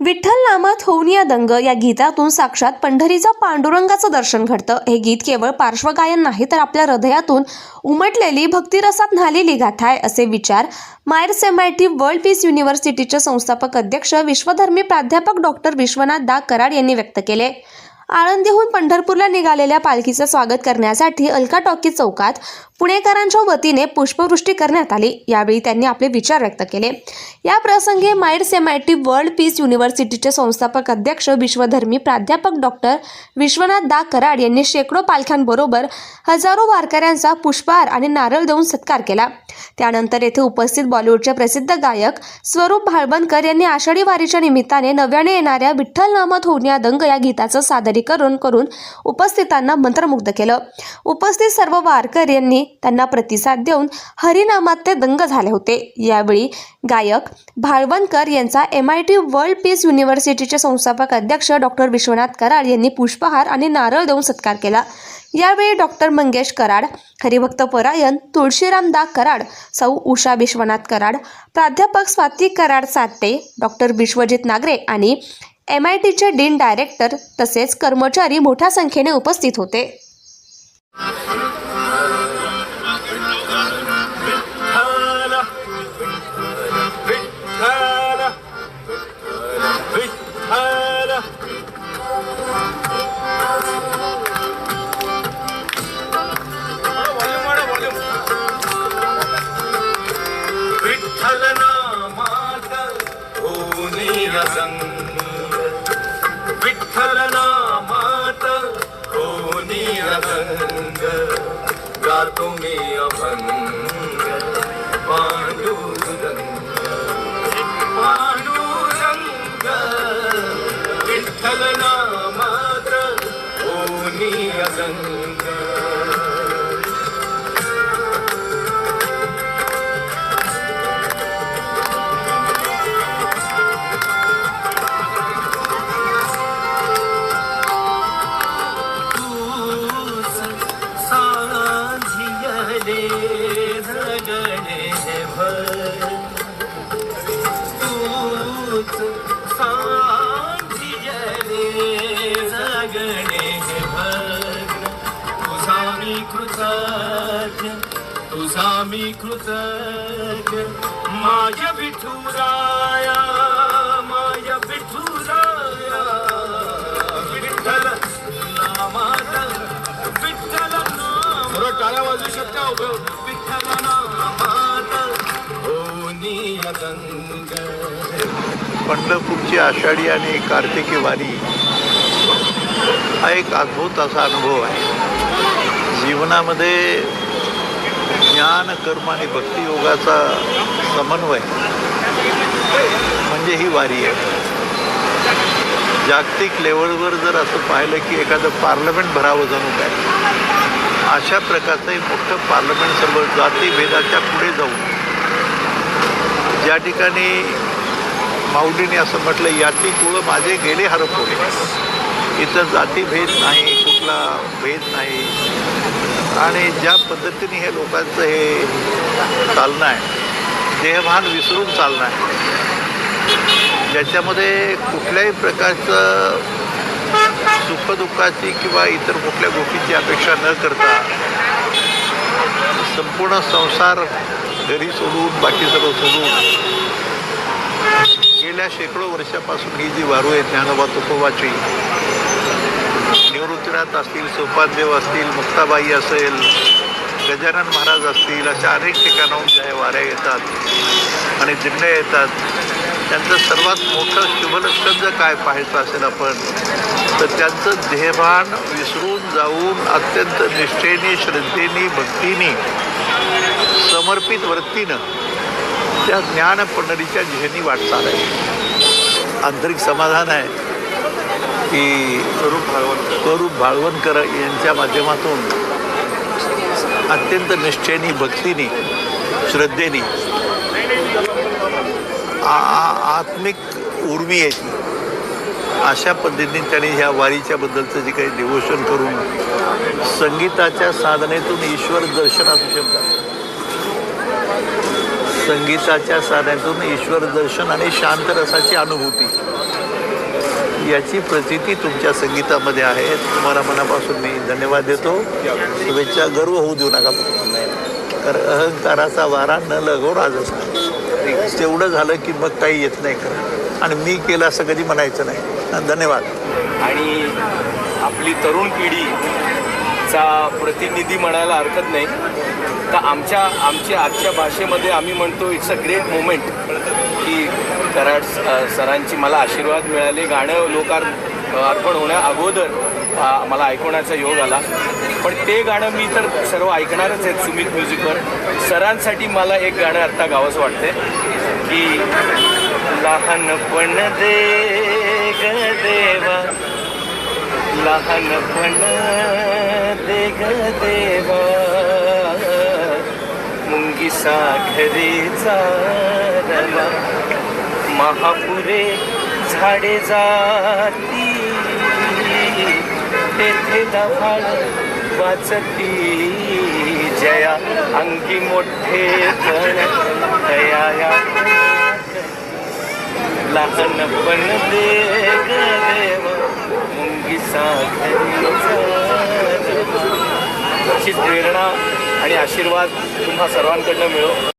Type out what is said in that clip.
विठ्ठल नामात होऊन या दंग या गीतातून साक्षात पंढरीचा पांडुरंगाचं दर्शन घडतं. हे गीत केवळ पार्श्वगायन नाही तर आपल्या हृदयातून उमटलेली भक्तिरसात न्हालेली गाथा आहे असे विचार MAEER's M I T world peace युनिव्हर्सिटीचे संस्थापक अध्यक्ष विश्वधर्मी प्राध्यापक डॉक्टर विश्वनाथ दाग कराड यांनी व्यक्त केले. आळंदीहून पंढरपूरला निघालेल्या पालखीचं स्वागत करण्यासाठी अलका टॉकी चौकात पुणेकरांच्या वतीने पुष्पवृष्टी करण्यात आली. यावेळी त्यांनी आपले विचार व्यक्त केले. या प्रसंगी MAEER's M I T world peace युनिव्हर्सिटीचे संस्थापक अध्यक्ष विश्वधर्मी प्राध्यापक डॉक्टर विश्वनाथ दा कराड यांनी शेकडो पालख्यांबरोबर हजारो वारकऱ्यांचा पुष्पहार आणि नारळ देऊन सत्कार केला. त्यानंतर येथे उपस्थित बॉलिवूडचे प्रसिद्ध गायक स्वरूप भाळबनकर यांनी आषाढी वारीच्या निमित्ताने नव्याने येणाऱ्या विठ्ठल नामत होण्या दंग या गीताचं सादरीकरण करून उपस्थितांना मंत्रमुग्ध केलं. उपस्थित सर्व वारकर यांनी त्यांना प्रतिसाद देऊन हरिनामात ते दंग झाले होते. यावेळी गायक भाळवणकर यांचा M I T world peace युनिव्हर्सिटीचे संस्थापक अध्यक्ष डॉक्टर विश्वनाथ कराड यांनी पुष्पहार आणि नारळ देऊन सत्कार केला. यावेळी डॉक्टर मंगेश कराड हरिभक्त परायण तुळशीराम दा कराड सौ. उषा विश्वनाथ कराड प्राध्यापक स्वाती कराड साते डॉक्टर विश्वजित नागरे आणि एम आय टीचे डीन डायरेक्टर तसेच कर्मचारी मोठ्या संख्येने उपस्थित होते. होनी मी कृतज्ञ तुझा मी कृतज्ञ. माझ्या विठुराया माझ्या विठुराया. विठ्ठल विठ्ठल नाम टाळ्या वाजू शकता विठ्ठल होनी पंढरपूरची आषाढी आणि कार्तिकी वारी हा एक अद्भुत असा अनुभव आहे. जीवनामध्ये ज्ञान कर्म आणि भक्तियोगाचा समन्वय म्हणजे ही वारी आहे. जागतिक लेवलवर जर असं पाहिलं की एखादं पार्लमेंट भरावं जणू काय अशा प्रकारचं एक मोठं पार्लमेंट सर्व जातीभेदाच्या पुढे जाऊन ज्या ठिकाणी माऊलीने असं म्हटलं याती कुळं माझे गेले हरपवले. इथं जातीभेद नाही कुठला भेद नाही. आणि ज्या पद्धतीने हे लोकांचं हे चालणं आहे देहभान विसरून चालणं आहे ज्याच्यामध्ये कुठल्याही प्रकारचं सुखदुःखाची किंवा इतर कुठल्या गोष्टीची अपेक्षा न करता संपूर्ण संसार घरी सोडून बाकी सर्व सोडून गेल्या शेकडो वर्षापासून ही जी वारू आहे ज्ञानोबा तुकोबाची निवृत्तीनाथ असतील सोपानदेव असतील मुक्ताबाई असेल गजानन महाराज असतील अशा अनेक ठिकाणाहून ज्या वाऱ्या येतात आणि दिंड्या येतात. त्यांचं सर्वात मोठं शुभलक्षण जर काय पाहायचं असेल आपण तर त्यांचं देहभान विसरून जाऊन अत्यंत निष्ठेने श्रद्धेने भक्तीने समर्पित वृत्तीनं त्या ज्ञान पंढरीच्या दिशेने वाटचाल आहे. आंतरिक समाधान आहे. की स्वरूप भाळवणकर स्वरूप भाळवणकर यांच्या माध्यमातून अत्यंत निष्ठेने भक्तीने श्रद्धेने आत्मिक उर्मी याची अशा पद्धतीने त्यांनी ह्या वारीच्या बद्दलचं जे काही डिवोशन करून संगीताच्या साधनेतून ईश्वर दर्शनात शब्द संगीताच्या साऱ्यातून ईश्वर दर्शन आणि शांत रसाची अनुभूती. याची प्रचिती तुमच्या संगीतामध्ये आहे. तुम्हाला मनापासून मी धन्यवाद देतो. शुभेच्छा गर्व होऊ देऊ नका तर अहंकाराचा वारा न लगो राजस्थान तेवढं झालं की मग काही येत नाही खरं. आणि मी केलं असं कधी म्हणायचं नाही. धन्यवाद. आणि आपली तरुण पिढीचा प्रतिनिधी म्हणायला हरकत नाही. तर आमच्या आमच्या आजच्या भाषेमध्ये आम्ही म्हणतो इट्स अ ग्रेट मोमेंट की कराड सरांची मला आशीर्वाद मिळाले. गाणं लोकार अर्पण होण्या अगोदर मला ऐकवण्याचा योग आला. पण ते गाणं मी तर सर्व ऐकणारच आहेत सुमित म्युझिकवर. सरांसाठी मला एक गाणं आत्ता गावंच वाटते की लहानपण दे ग देवा लहानपण दे ग देवा साखरेचा रवा महापुरे झाडे जाती. तेथे दफाळ वाचती. जया अंगी मोठे पण दया या लहानपण दे देव मुंगी साखरेचा अशीच आणि आशीर्वाद तुम्हा सर्वांकडनं मिळो.